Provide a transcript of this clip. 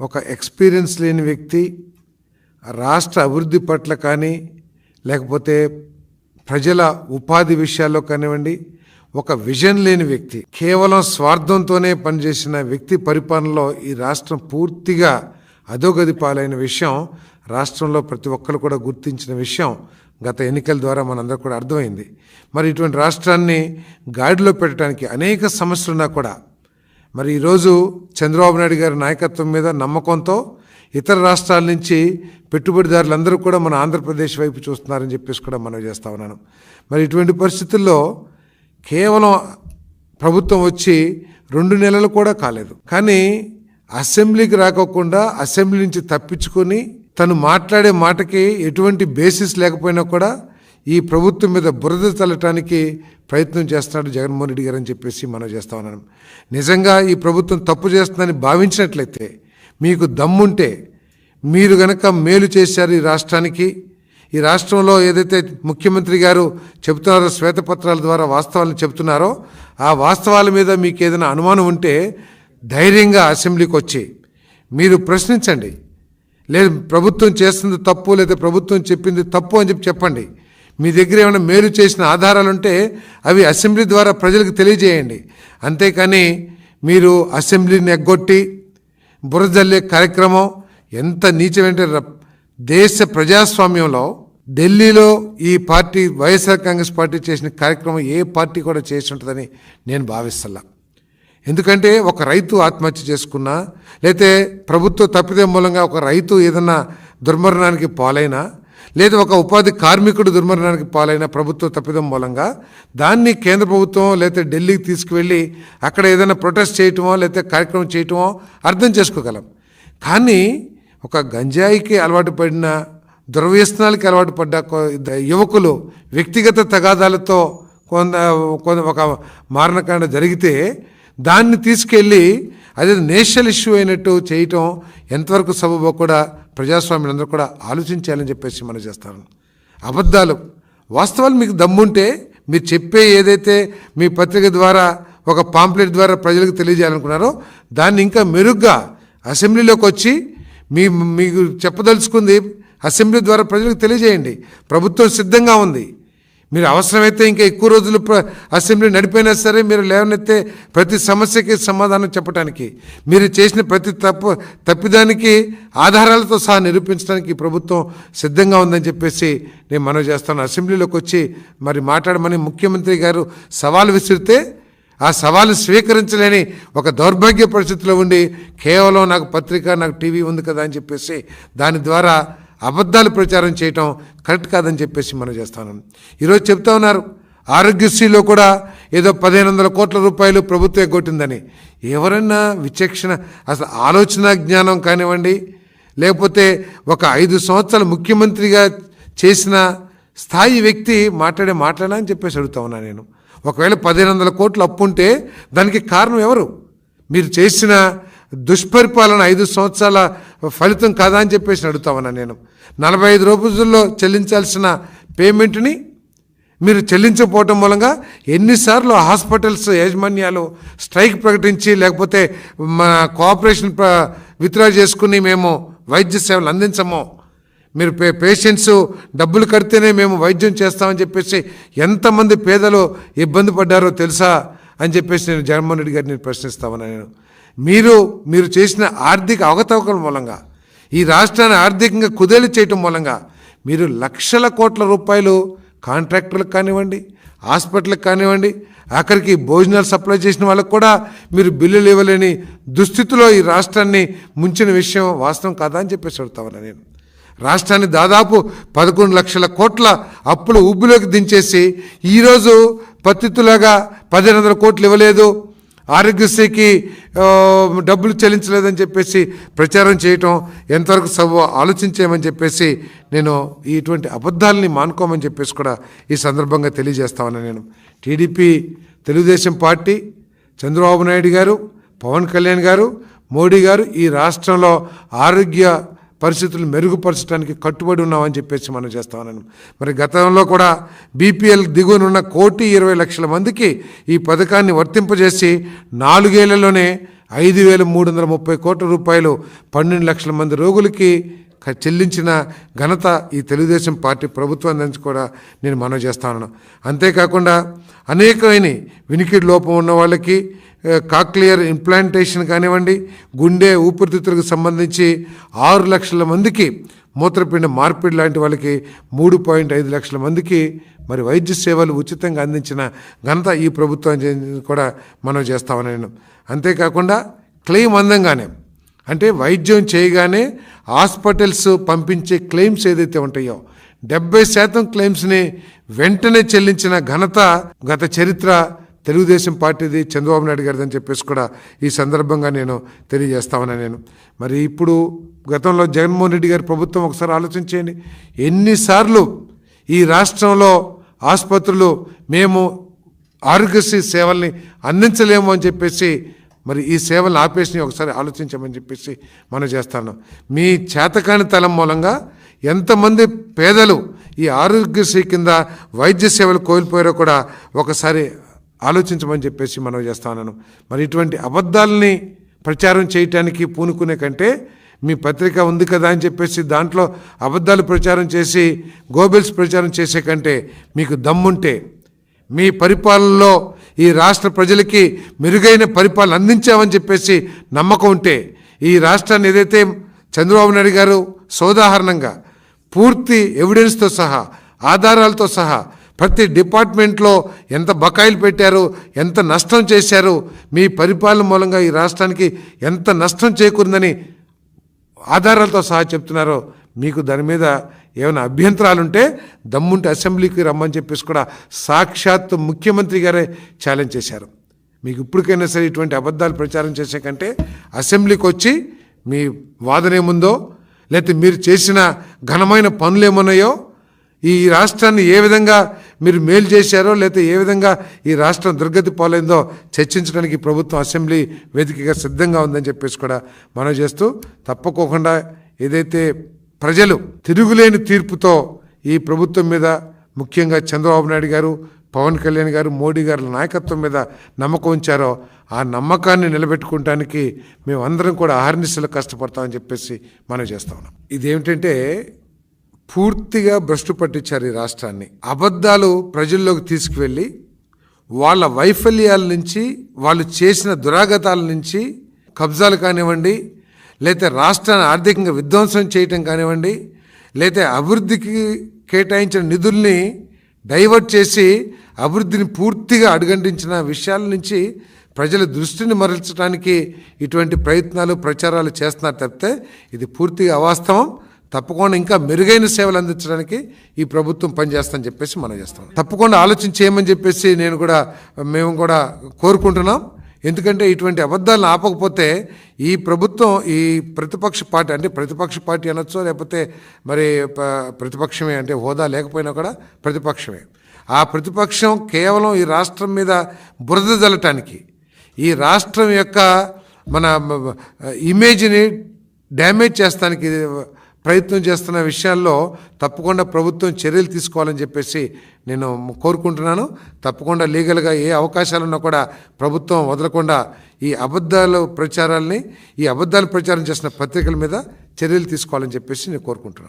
ఒక ఎక్స్పీరియన్స్ లేని వ్యక్తి రాష్ట్ర అభివృద్ధి పట్ల కానీ లేకపోతే ప్రజల ఉపాధి విషయాల్లో కానివ్వండి ఒక విజన్ లేని వ్యక్తి కేవలం స్వార్థంతోనే పనిచేసిన వ్యక్తి పరిపాలనలో ఈ రాష్ట్రం పూర్తిగా అధోగతి పాలైన విషయం రాష్ట్రంలో ప్రతి ఒక్కరు కూడా గుర్తించిన విషయం గత ఎన్నికల ద్వారా మనందరూ కూడా అర్థమైంది. మరి ఇటువంటి రాష్ట్రాన్ని గాడిలో పెట్టడానికి అనేక సమస్యలున్నా కూడా మరి ఈరోజు చంద్రబాబు నాయుడు గారి నాయకత్వం మీద నమ్మకంతో ఇతర రాష్ట్రాల నుంచి పెట్టుబడిదారులందరూ కూడా మన ఆంధ్రప్రదేశ్ వైపు చూస్తున్నారని చెప్పేసి కూడా మనం చేస్తా ఉన్నాను. మరి ఇటువంటి పరిస్థితుల్లో కేవలం ప్రభుత్వం వచ్చి రెండు నెలలు కూడా కాలేదు. కానీ అసెంబ్లీకి రాకోకుండా అసెంబ్లీ నుంచి తప్పించుకొని తను మాట్లాడే మాటకి ఎటువంటి బేసిస్ లేకపోయినా కూడా ఈ ప్రభుత్వం మీద బురద చల్లటానికి ప్రయత్నం చేస్తున్నాడు జగన్మోహన్ రెడ్డి గారు అని చెప్పేసి మనం చేస్తా ఉన్నాను నిజంగా ఈ ప్రభుత్వం తప్పు చేస్తుందని భావించినట్లయితే మీకు దమ్ముంటే మీరు గనక మేలు చేశారు ఈ రాష్ట్రానికి. ఈ రాష్ట్రంలో ఏదైతే ముఖ్యమంత్రి గారు చెబుతున్నారో శ్వేతపత్రాల ద్వారా వాస్తవాలను చెబుతున్నారో ఆ వాస్తవాల మీద మీకు ఏదైనా అనుమానం ఉంటే ధైర్యంగా అసెంబ్లీకి వచ్చి మీరు ప్రశ్నించండి. లేదు ప్రభుత్వం చేస్తుంది తప్పు లేదా ప్రభుత్వం చెప్పింది తప్పు అని చెప్పి చెప్పండి. మీ దగ్గర ఏమైనా మేలు చేసిన ఆధారాలు ఉంటే అవి అసెంబ్లీ ద్వారా ప్రజలకు తెలియజేయండి. అంతేకాని మీరు అసెంబ్లీని ఎగ్గొట్టి బురజల్లే కార్యక్రమం ఎంత నీచమంటే దేశ ప్రజాస్వామ్యంలో ఢిల్లీలో ఈ పార్టీ వైఎస్ఆర్ కాంగ్రెస్ పార్టీ చేసిన కార్యక్రమం ఏ పార్టీ కూడా చేసి ఉంటుందని నేను భావిస్తల్లా. ఎందుకంటే ఒక రైతు ఆత్మహత్య చేసుకున్నా లేతే ప్రభుత్వ తప్పిదే మూలంగా ఒక రైతు ఏదన్నా దుర్మరణానికి పాలైనా లేదా ఒక ఉపాధి కార్మికుడు దుర్మరణానికి పాలైన ప్రభుత్వ తప్పిదం మూలంగా దాన్ని కేంద్ర ప్రభుత్వం లేకపోతే ఢిల్లీకి తీసుకువెళ్ళి అక్కడ ఏదైనా ప్రొటెస్ట్ చేయటమో లేకపోతే కార్యక్రమం చేయటమో అర్థం చేసుకోగలం. కానీ ఒక గంజాయికి అలవాటు పడిన దుర్వ్యసనాలకి అలవాటు పడ్డ యువకులు వ్యక్తిగత తగాదాలతో కొంత కొంత ఒక మారణకాండ జరిగితే దాన్ని తీసుకెళ్ళి అదే నేషనల్ ఇష్యూ అయినట్టు చేయటం ఎంతవరకు సబబో కూడా ప్రజాస్వామ్యులందరూ కూడా ఆలోచించాలని చెప్పేసి మనం చేస్తాను అబద్ధాలు. వాస్తవాలు మీకు దమ్ముంటే మీరు చెప్పే ఏదైతే మీ పత్రిక ద్వారా ఒక పాంప్లెట్ ద్వారా ప్రజలకు తెలియజేయాలనుకున్నారో దాన్ని ఇంకా మెరుగ్గా అసెంబ్లీలోకి వచ్చి మీ మీకు చెప్పదలుచుకుంది అసెంబ్లీ ద్వారా ప్రజలకు తెలియజేయండి. ప్రభుత్వం సిద్ధంగా ఉంది. మీరు అవసరమైతే ఇంకా ఎక్కువ రోజులు అసెంబ్లీ నడిపోయినా సరే మీరు లేవనెత్తే ప్రతి సమస్యకి సమాధానం చెప్పడానికి మీరు చేసిన ప్రతి తప్పు తప్పిదానికి ఆధారాలతో సహా నిరూపించడానికి ప్రభుత్వం సిద్ధంగా ఉందని చెప్పేసి నేను మనవి చేస్తాను. అసెంబ్లీలోకి వచ్చి మరి మాట్లాడమని ముఖ్యమంత్రి గారు సవాలు విసిరితే ఆ సవాలు స్వీకరించలేని ఒక దౌర్భాగ్య పరిస్థితిలో ఉండి కేవలం నాకు పత్రిక నాకు టీవీ ఉంది కదా అని చెప్పేసి దాని ద్వారా అబద్ధాలు ప్రచారం చేయటం కరెక్ట్ కాదని చెప్పేసి మనం చేస్తాను. ఈరోజు చెప్తా ఉన్నారు ఆరోగ్యశ్రీలో కూడా ఏదో పదిహేను వందల కోట్ల రూపాయలు ప్రభుత్వం ఎగ్గొట్టిందని. ఎవరన్నా విచక్షణ అసలు ఆలోచన జ్ఞానం కానివ్వండి లేకపోతే ఒక ఐదు సంవత్సరాలు ముఖ్యమంత్రిగా చేసిన స్థాయి వ్యక్తి మాట్లాడే మాట్లాడా అని చెప్పేసి అడుగుతా ఉన్నా నేను. ఒకవేళ పదిహేను వందల కోట్లు అప్పు ఉంటే దానికి కారణం ఎవరు? మీరు చేసిన దుష్పరిపాలన ఐదు సంవత్సరాల ఫలితం కాదా అని చెప్పేసి అడుగుతామన్నా నేను. నలభై ఐదు రోజుల్లో చెల్లించాల్సిన పేమెంట్ని మీరు చెల్లించకపోవటం మూలంగా ఎన్నిసార్లు హాస్పిటల్స్ యాజమాన్యాలు స్ట్రైక్ ప్రకటించి లేకపోతే మా కోఆపరేషన్ విత్డ్రా చేసుకుని మేము వైద్య సేవలు అందించము. మీరు పే పేషెంట్స్ డబ్బులు కడితేనే మేము వైద్యం చేస్తామని చెప్పేసి ఎంతమంది పేదలు ఇబ్బంది పడ్డారో తెలుసా అని చెప్పేసి నేను జగన్మోహన్ రెడ్డి గారిని ప్రశ్నిస్తామని నేను. మీరు మీరు చేసిన ఆర్థిక అవకతవకల మూలంగా ఈ రాష్ట్రాన్ని ఆర్థికంగా కుదేలు చేయటం మూలంగా మీరు లక్షల కోట్ల రూపాయలు కాంట్రాక్టర్లకు కానివ్వండి హాస్పిటల్కి కానివ్వండి ఆఖరికి భోజనాలు సప్లై చేసిన వాళ్ళకు కూడా మీరు బిల్లులు ఇవ్వలేని దుస్థితిలో ఈ రాష్ట్రాన్ని ముంచిన విషయం వాస్తవం కాదా అని చెప్పేసి అడుగుతామన్నా నేను. రాష్ట్రాన్ని దాదాపు పదకొండు లక్షల కోట్ల అప్పులు ఉబ్బులోకి దించేసి ఈరోజు పత్తితులాగా పదిహేను వందల కోట్లు ఇవ్వలేదు ఆరోగ్యశ్రీకి డబ్బులు చెల్లించలేదని చెప్పేసి ప్రచారం చేయటం ఎంతవరకు సభ ఆలోచించేయమని చెప్పేసి నేను ఇటువంటి అబద్ధాలని మానుకోమని చెప్పేసి కూడా ఈ సందర్భంగా తెలియజేస్తామని నేను. టీడీపీ తెలుగుదేశం పార్టీ చంద్రబాబు నాయుడు గారు పవన్ కళ్యాణ్ గారు మోడీ గారు ఈ రాష్ట్రంలో ఆరోగ్య పరిస్థితులు మెరుగుపరచడానికి కట్టుబడి ఉన్నామని చెప్పేసి మనం చేస్తా ఉన్నాను మరి గతంలో కూడా బీపీఎల్ దిగువనున్న కోటి ఇరవై లక్షల మందికి ఈ పథకాన్ని వర్తింపజేసి నాలుగేళ్ళలోనే ఐదు వేల మూడు వందల ముప్పై కోట్ల రూపాయలు పన్నెండు లక్షల మంది రోగులకి చెల్లించిన ఘనత ఈ తెలుగుదేశం పార్టీ ప్రభుత్వం నుంచి కూడా నేను మనవి చేస్తాను అంతేకాకుండా అనేకమైన వినికిడి లోపం ఉన్న వాళ్ళకి కాక్లియర్ ఇంప్లాంటేషన్ కానివ్వండి గుండె ఊపిరితిత్తులకు సంబంధించి ఆరు లక్షల మందికి మూత్రపిండ మార్పిడి లాంటి వాళ్ళకి మూడు పాయింట్ ఐదు లక్షల మందికి మరి వైద్య సేవలు ఉచితంగా అందించిన ఘనత ఈ ప్రభుత్వం కూడా మనం చేస్తామని నేను అంతేకాకుండా క్లెయిమ్ అందంగానే అంటే వైద్యం చేయగానే హాస్పిటల్స్ పంపించే క్లెయిమ్స్ ఏదైతే ఉంటాయో డెబ్బై శాతం క్లెయిమ్స్ని వెంటనే చెల్లించిన ఘనత గత చరిత్ర తెలుగుదేశం పార్టీది చంద్రబాబు నాయుడు గారిది అని చెప్పేసి కూడా ఈ సందర్భంగా నేను తెలియజేస్తామని నేను. మరి ఇప్పుడు గతంలో జగన్మోహన్ రెడ్డి గారి ప్రభుత్వం ఒకసారి ఆలోచించేయండి ఎన్నిసార్లు ఈ రాష్ట్రంలో ఆసుపత్రులు మేము ఆరోగ్యశ్రీ సేవల్ని అందించలేము అని చెప్పేసి మరి ఈ సేవలను ఆపేసి ఒకసారి ఆలోచించమని చెప్పేసి మనం చేస్తాను. మీ చేతకాని తలం మూలంగా ఎంతమంది పేదలు ఈ ఆరోగ్యశ్రీ కింద వైద్య సేవలు కోల్పోయారో కూడా ఒకసారి ఆలోచించమని చెప్పేసి మనం చేస్తాను మరి ఇటువంటి అబద్ధాలని ప్రచారం చేయటానికి పూనుకునే కంటే మీ పత్రిక ఉంది కదా అని చెప్పేసి దాంట్లో అబద్ధాలు ప్రచారం చేసి గోబెల్స్ ప్రచారం చేసే కంటే మీకు దమ్ముంటే మీ పరిపాలనలో ఈ రాష్ట్ర ప్రజలకి మెరుగైన పరిపాలన అందించామని చెప్పేసి నమ్మకం ఉంటే ఈ రాష్ట్రాన్ని ఏదైతే చంద్రబాబు నాయుడు గారు సోదాహరణంగా పూర్తి ఎవిడెన్స్తో సహా ఆధారాలతో సహా ప్రతి డిపార్ట్మెంట్లో ఎంత బకాయిలు పెట్టారు ఎంత నష్టం చేశారు మీ పరిపాలన మూలంగా ఈ రాష్ట్రానికి ఎంత నష్టం చేకూరిందని ఆధారాలతో సహా చెప్తున్నారో మీకు దాని మీద ఏమైనా అభ్యంతరాలుంటే దమ్ముంటే అసెంబ్లీకి రమ్మని చెప్పేసి కూడా సాక్షాత్తు ముఖ్యమంత్రి గారే ఛాలెంజ్ చేశారు. మీకు ఇప్పటికైనా సరే ఇటువంటి అబద్ధాలు ప్రచారం చేసే కంటే అసెంబ్లీకి వచ్చి మీ వాదన ఏముందో లేకపోతే మీరు చేసిన ఘనమైన పనులు ఏమున్నాయో ఈ రాష్ట్రాన్ని ఏ విధంగా మీరు మేలు చేశారో లేకపోతే ఏ విధంగా ఈ రాష్ట్రం దుర్గతి పోలైందో చర్చించడానికి ప్రభుత్వం అసెంబ్లీ వేదికగా సిద్ధంగా ఉందని చెప్పేసి కూడా మనం చేస్తూ తప్పకోకుండా ఏదైతే ప్రజలు తిరుగులేని తీర్పుతో ఈ ప్రభుత్వం మీద ముఖ్యంగా చంద్రబాబు నాయుడు గారు పవన్ కళ్యాణ్ గారు మోడీ గారి నాయకత్వం మీద నమ్మకం ఉంచారో ఆ నమ్మకాన్ని నిలబెట్టుకోవటానికి మేము అందరం కూడా ఆహర్నిశలు కష్టపడతామని చెప్పేసి మనం చేస్తా ఉన్నాం. ఇదేమిటంటే పూర్తిగా భ్రష్టు పట్టించారు ఈ రాష్ట్రాన్ని. అబద్ధాలు ప్రజల్లోకి తీసుకువెళ్ళి వాళ్ళ వైఫల్యాల నుంచి వాళ్ళు చేసిన దురాగతాల నుంచి కబ్జాలు కానివ్వండి లేతే రాష్ట్రాన్ని ఆర్థికంగా విధ్వంసం చేయటం కానివ్వండి లేతే అభివృద్ధికి కేటాయించిన నిధుల్ని డైవర్ట్ చేసి అభివృద్ధిని పూర్తిగా అడుగంటించిన విషయాల నుంచి ప్రజల దృష్టిని మరల్చడానికి ఇటువంటి ప్రయత్నాలు ప్రచారాలు చేస్తున్నారు తప్పితే ఇది పూర్తిగా అవాస్తవం. తప్పకుండా ఇంకా మెరుగైన సేవలు అందించడానికి ఈ ప్రభుత్వం పనిచేస్తుందని చెప్పేసి మనం చేస్తాం. తప్పకుండా ఆలోచన చేయమని చెప్పేసి నేను కూడా మేము కూడా కోరుకుంటున్నాం. ఎందుకంటే ఇటువంటి అబద్ధాలను ఆపకపోతే ఈ ప్రభుత్వం ఈ ప్రతిపక్ష పార్టీ అంటే ప్రతిపక్ష పార్టీ అనొచ్చో లేకపోతే మరి ప్రతిపక్షమే అంటే హోదా లేకపోయినా కూడా ప్రతిపక్షమే. ఆ ప్రతిపక్షం కేవలం ఈ రాష్ట్రం మీద బురద జల్లటానికి ఈ రాష్ట్రం యొక్క మన ఇమేజ్ని డ్యామేజ్ చేస్తానికి ప్రయత్నం చేస్తున్న విషయాల్లో తప్పకుండా ప్రభుత్వం చర్యలు తీసుకోవాలని చెప్పేసి నేను కోరుకుంటున్నాను. తప్పకుండా లీగల్గా ఏ అవకాశాలున్నా కూడా ప్రభుత్వం వదలకుండా ఈ అబద్ధాలు ప్రచారాల్ని ఈ అబద్ధాలు ప్రచారం చేసిన పత్రికల మీద చర్యలు తీసుకోవాలని చెప్పేసి నేను కోరుకుంటున్నాను.